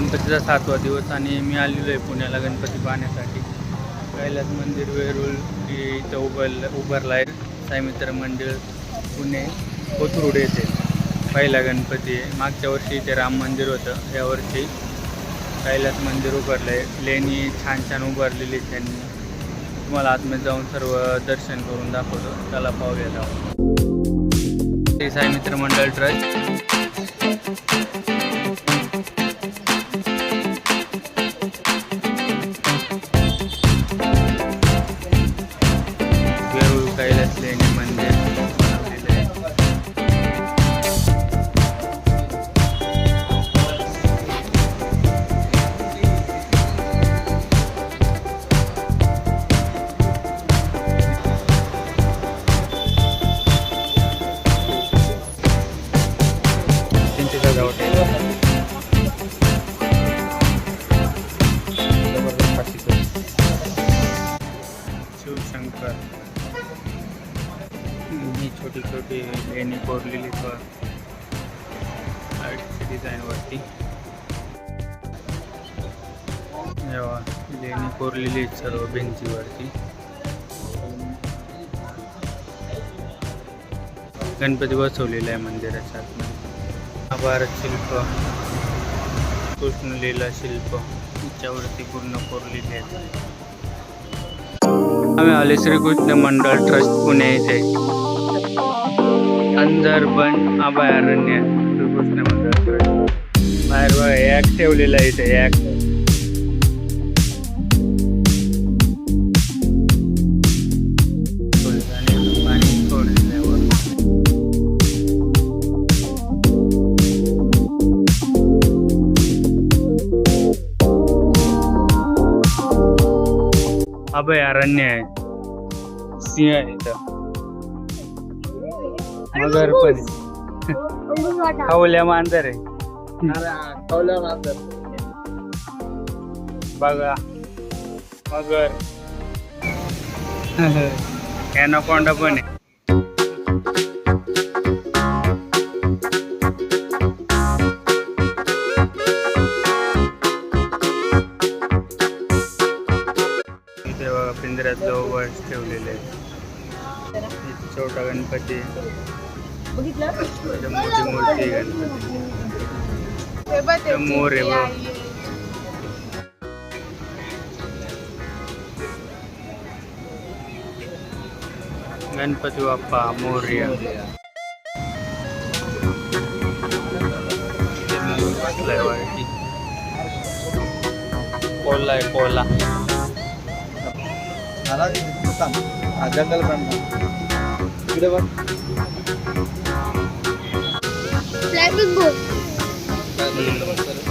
गणपतीचा सातवा दिवस आणि मी आलेलो आहे पुण्याला गणपती पाहण्यासाठी. कैलास मंदिर वेरूळ इथं उभारलं उभारलं आहे साईमित्र मंदिर पुणे कोथरूड येथे. पहिला गणपती आहे. मागच्या वर्षी इथे राम मंदिर होतं. यावर्षी कैलास मंदिर उभारलं आहे लेणी छान छान उभारलेली त्यांनी. तुम्हाला आतमध्ये जाऊन सर्व दर्शन करून दाखवतो. त्याला पाहूया जाऊ श्री साई मित्र मंडळ ट्रस्ट. कर. ही छोटी छोटी लेणी कोरलेली कर. डिझाईन वरती. जेव्हा लेणी कोरलेली सर्व भिंतीवरती. गणपती बसवलेला आहे मंदिराच्या आतमध्ये. भारत शिल्प. कृष्णलीला शिल्प. याच्यावरती पूर्ण कोरलेली आहेत. आम्ही आले श्रीकृष्ण मंडळ ट्रस्ट पुणे इथे अंदरबन अभयारण्य श्रीकृष्ण मंडळ ट्रस्ट बाहेर बघा ॲक ठेवलेला आहे इथे ॲक अभयारण्य आहे. सिंह आहे इथं. मगर पण आहे. खवल्या मांजर आहे. बघा. मगर. ॲनाकोंडा पण आहे. इथे बघा पिंजऱ्यात जवळ ठेवलेले आहे इथे छोटा गणपती. आहे. इथे मोठी मूर्ती आहे गणपती. मोर आहे बघ. गणपती बाप्पा मोर्या. बसलाय वरती. कोला आहे कोला जंगल बघ.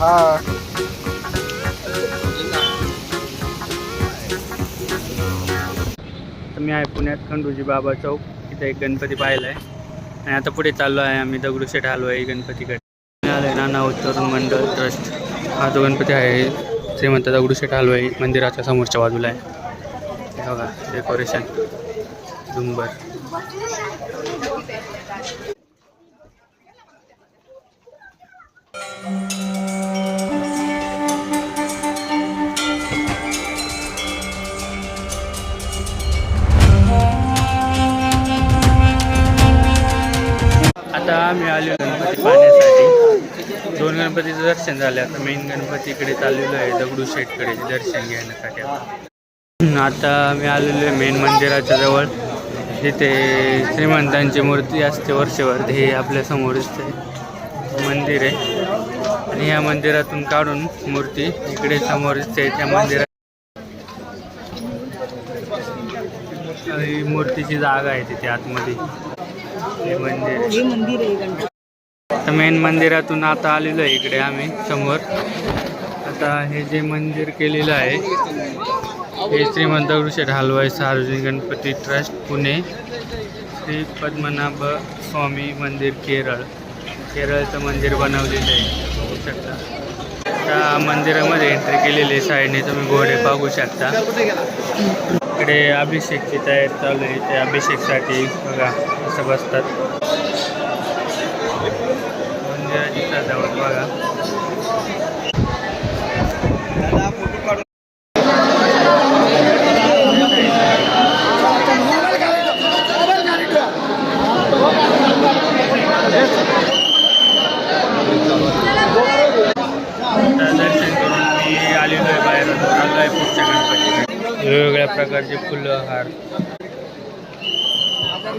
हा. तर मी आहे पुण्यात खंडूजी बाबा चौक. इथे एक गणपती पाहिला आहे. आणि आता पुढे चाललो आहे आम्ही दगडूशेठ आलो आहे गणपतीकडे आलो नाना तरुण मंडळ ट्रस्ट. हा जो गणपती आहे श्रीमंत दगडूशेठ हलवाई मंदिराच्या समोरच्या बाजूला आहे. हे बघा डेकोरेशन. डुंबर आता आम्ही आलो गणपती पाहण्यासाठी. दोन गणपतीचं दर्शन झालं. आता मेन गणपती इकडे चाललेलो आहे दगडूशेठकडे दर्शन घेण्यासाठी आता. मी आलेलो आहे मेन मंदिराच्या जवळ. जिथे श्रीमंतांची मूर्ती असते वर्षभर. हे आपल्या समोरच ते मंदिर आहे. आणि या मंदिरातून काढून मूर्ती इकडे समोरच ते त्या मंदिरात ही मूर्तीची जागा आहे तिथे आतमध्ये. हे मंदिर. आता मेन मंदिरातून आता आलेलो आहे इकडे आम्ही समोर. आता हे जे मंदिर केलेलं आहे हे श्रीमंत दगडूशेठ हलवाई सार्वजनिक गणपती ट्रस्ट पुणे. श्री पद्मनाभ स्वामी मंदिर केरळ. केरळचं मंदिर बनवलेलं आहे. बघू शकता. त्या मंदिरामध्ये एंट्री केलेली आहे साईडने. तुम्ही घोडे पाहू शकता. इकडे अभिषेकची तयारी चालू आहे. त्या अभिषेकसाठी बघा असं बसतात मंदिराची सजावट बघा आहे पुढच्या गणपती वेगवेगळ्या प्रकारचे फुलं हार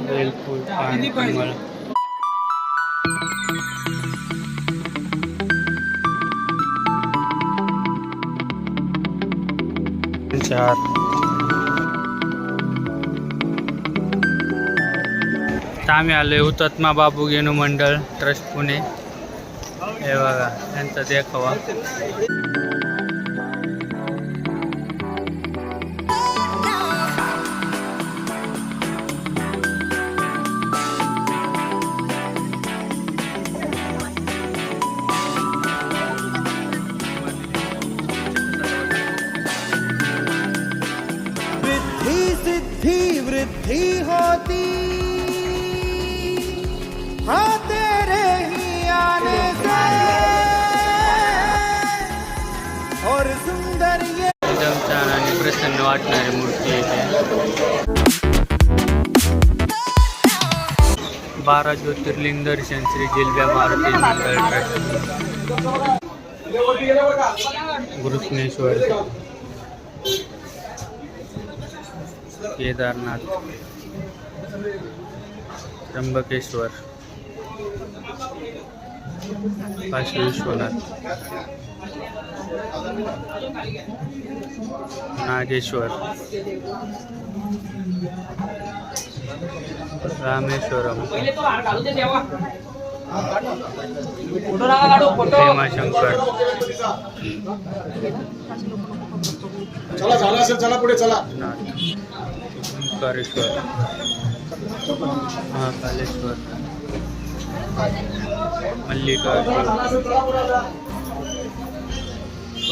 बेलफूल पान कमळ. चार आम्ही आलोय हुतात्मा बाबू गेनू मंडळ ट्रस्ट पुणे. हे बघा यांचा देखावा. और सुंदर छान आणि प्रसन्न वाटणारी मूर्ती येते बारा ज्योतिर्लिंग दर्शन श्री जिल्ह्या मारुती मंडळ केदारनाथ. त्र्यंबकेश्वर. काशी विश्वनाथ. नागेश्वर. रामेश्वरम. भीमाशंकर. चला झालं असेल चला पुढे चला. ओंकारेश्वर महाकालेश्वर. मल्लिकार्जुन.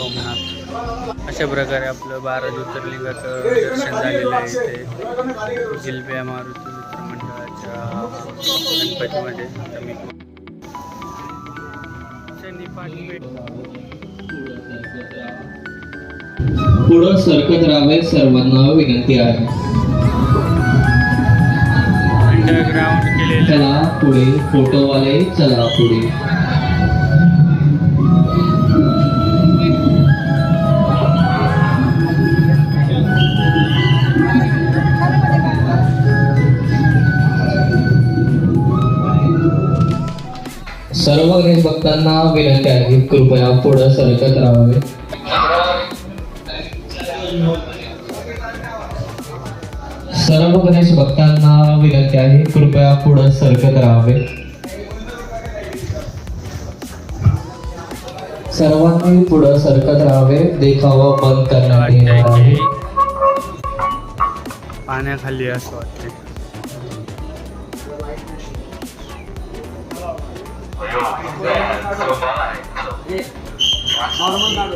सोमनाथ अशा प्रकारे आपलं बारा ज्योतिर्लिंगाचं दर्शन झालेलं आहे इथे. जिलब्या मारुती मित्र मंडळाच्या गणपतीमध्ये पुढं सरकत राहावे सर्वांना विनंती आहे. अंडरग्राऊंड केलेलं. चला पुढे फोटोवाले चला पुढे. सर्व गणेश भक्तांना विनंती आहे. कृपया पुढं सरकत राहावे. सर्व गणेश भक्तांना विनंती आहे. कृपया पुढं सरकत राहावे. सर्वांनी पुढं सरकत राहावे. देखावा बंद करण्यात येणार आहे. पाण्याखाली असं Normal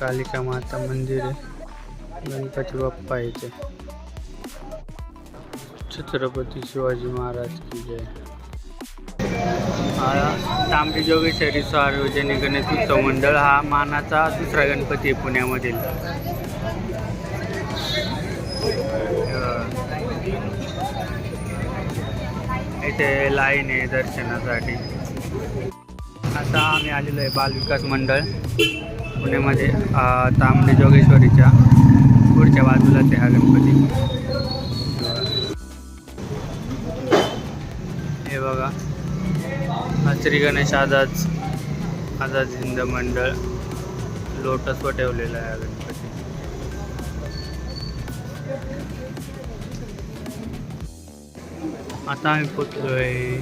कालिका माता मंदिर आहे. गणपती बाप्पा इथे. छत्रपती शिवाजी महाराज की जय. हा तांबडी जोगेश्वरी सार्वजनिक गणेश उत्सव मंडळ हा मानाचा दुसरा गणपती आहे पुण्यामधील. इथे लाईन आहे दर्शनासाठी. आता आम्ही आलेलो आहे बालविकास मंडळ. पुण्यामध्ये तांबडे जोगेश्वरीच्या पुढच्या बाजूलाच आहे हा गणपती. हे बघा. हा श्री गणेश आझाद आझाद हिंद मंडळ लोटस व ठेवलेला आहे हा गणपती. आता आम्ही पोचलो आहे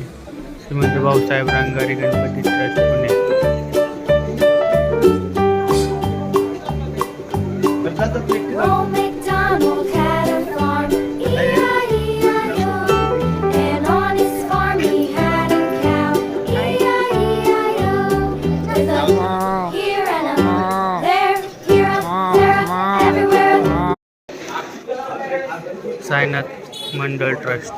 Shrimant Bhausaheb Rangari Ganpati trust Pune Old MacDonald had a farm, E-I-E-I-O. And on his farm he had a cow, E-I-E-I-O. With a here and a there, here a there, a everywhere. Sainath मंडळ trust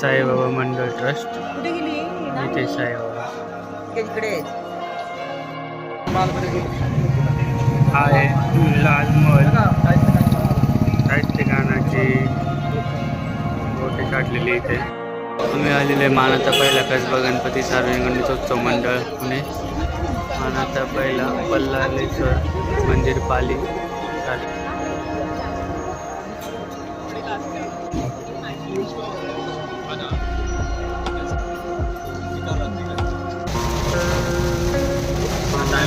Saibaba Mandal trust इथे साईबाबा आहे लालमहल साहित्यगानाची बोटे काढलेली इथे. आम्ही आलेले मानाचा पहिला कसबा गणपती सार्वजनिक गणेशोत्सव मंडळ पुणे. मानाचा पहिला पल्लालेश्वर मंदिर पाली.